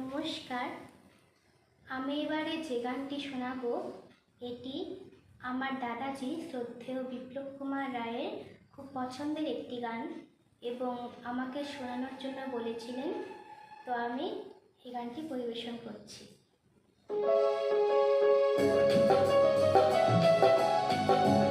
নমস্কার। আমি এবারে যে গানটি শোনাবো, এটি আমার দাদাজি শ্রদ্ধেয় বিপ্লব কুমার রায়ের খুব পছন্দের একটি গান এবং আমাকে শোনানোর জন্য বলেছিলেন, তো আমি এই গানটি পরিবেশন করছি। ও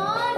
¡No!